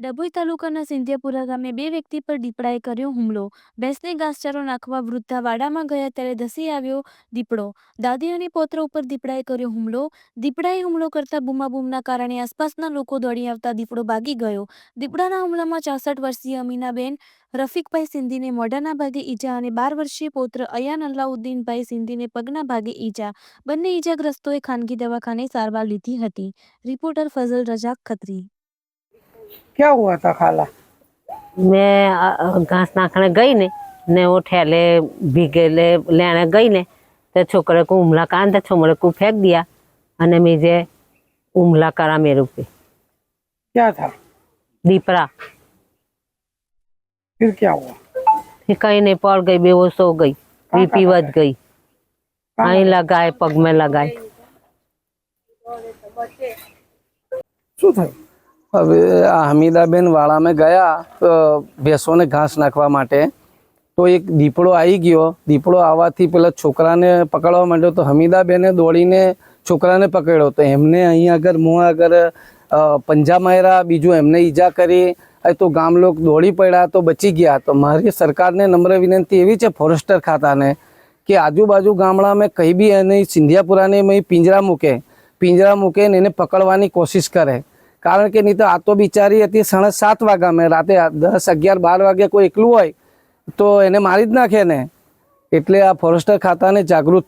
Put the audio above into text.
ડભોઈ તાલુકાના સિંધિયાપુરા ગામે બે વ્યક્તિ પર દીપડાએ કર્યો હુમલો. ભેંસને ઘાસચારો નાખવા વૃદ્ધા વાડામાં ગયા ત્યારે ધસી આવ્યો દીપડો. દાદી અને પોત્ર ઉપર દીપડાએ કર્યો હુમલો. દીપડાએ હુમલો કરતા બૂમાબૂમના કારણે આસપાસના લોકો દોડી આવતા દીપડો ભાગી ગયો. દીપડાના હુમલામાં ચોસઠ વર્ષીય અમીનાબેન, રફીકભાઈ સિંધીને મોઢાના ભાગે ઈજા અને બાર વર્ષીય પૌત્ર અયાન અલ્લાઉદ્દીનભાઈ સિંધીને પગના ભાગે ઈજા. બંને ઈજાગ્રસ્તોએ ખાનગી દવાખાને સારવાર લીધી હતી. રિપોર્ટર ફઝલ રજાક ખત્રી. क्या हुआ था खाला મેં અ, અ, ઘાસ નાખણે ગઈ ને ને वो ठेले भीगे ले लेने गई ने तो छोकरे को उमला कान तो छोकरे को फेंक दिया અને मुझे उमला करा मेरे पे क्या था दीपरा फिर क्या हुआ फिर कहीं नहीं पड़ गई बेहोश हो गई बीपी वध गई અહીં लगाए पग में लगाए શું થયું હવે આ હમીદાબેન વાળામાં ગયા ભેંસોને ઘાસ નાખવા માટે. તો એક દીપડો આવી ગયો. દીપડો આવવાથી પેલા છોકરાને પકડવા માંડ્યો તો હમીદાબેને દોડીને છોકરાને પકડ્યો. તો એમને અહીં આગળ, મોં આગળ પંજા માર્યા, બીજું એમને ઈજા કરી. તો ગામ લોક દોડી પડ્યા તો બચી ગયા. તો મારી સરકારને નમ્ર વિનંતી એવી છે ફોરેસ્ટર ખાતાને કે આજુબાજુ ગામડામાં કંઈ બી એને સિંધિયાપુરાને પિંજરા મૂકે. પિંજરા મૂકે ને એને પકડવાની કોશિશ કરે. કારણ કે નહીં તો આ તો બિચારી હતી સાડા સાત વાગ્યા અમે રાતે દસ અગિયાર બાર વાગ્યા કોઈ એકલું હોય તો એને મારી જ નાખે ને. એટલે આ ફોરેસ્ટર ખાતાને જાગૃત